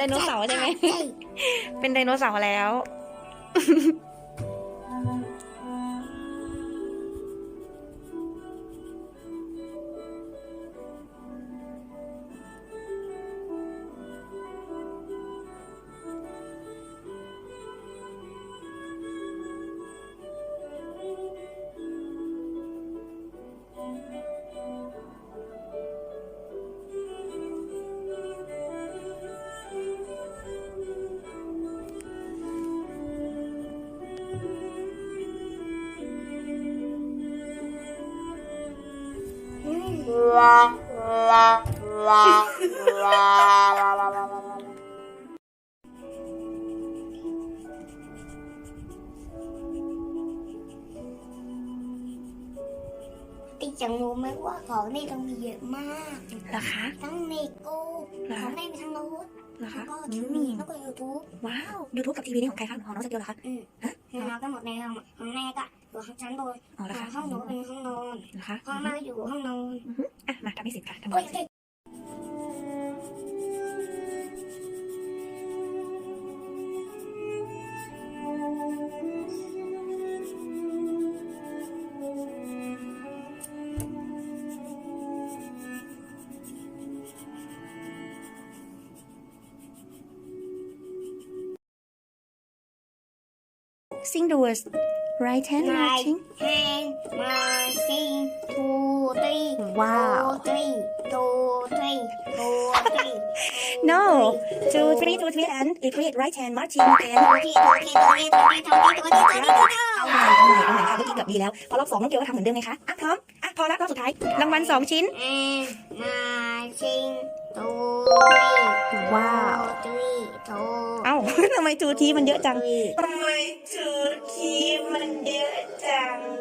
ไดโนเสาร์ใช่ไหมใช่เป็นไดโนเสาร์แล้ว ติจังรู้ไหมว่าของในต้องมีเยอะมากเหรอคะทั้งเมโก้เหรอของในมีทั้งโน้ตเหรอแล้คะวก็อืทีมวีแล้วก็ยูทูบว้าว YouTube กับทีวีนี่ของใครคะของน้องสเกลเหรอคะอืม เราก็หมดในห้องของแม่ก็อยู่ห้องชั้นบนอ๋อเหรอคะห้องหนูเป็นห้องนอนเหรอคะพ่อแม่อยู่ห้องนอนอือฮึอะมาทำให้เสร็จค่ะทำโอ้ให้ยเสร็จ Sing the words right hand marching แฮนมาซิงทูทรีว้าวทรีทูทรีทูทรี no two three two three and it read right hand marching and ทูที่ทูที่ทูที่ทูที่ทูที่ทูที่ทูที่ทูที่เอาใหม่เอาใหม่เอาใหม่ค่ะเมื่อกี้เกือบดีแล้วพอรอบสองน้องเกลก็ทำเหมือนเดิมไงคะอะพร้อมอะพอแล้วรอบสุดท้ายรางวัลสองชิ้นแอนมาซิงทูทรีว้าวทูทรีทูเอ้าทำไมทูทีมันเยอะจังทรีทำไมทู mendatangi.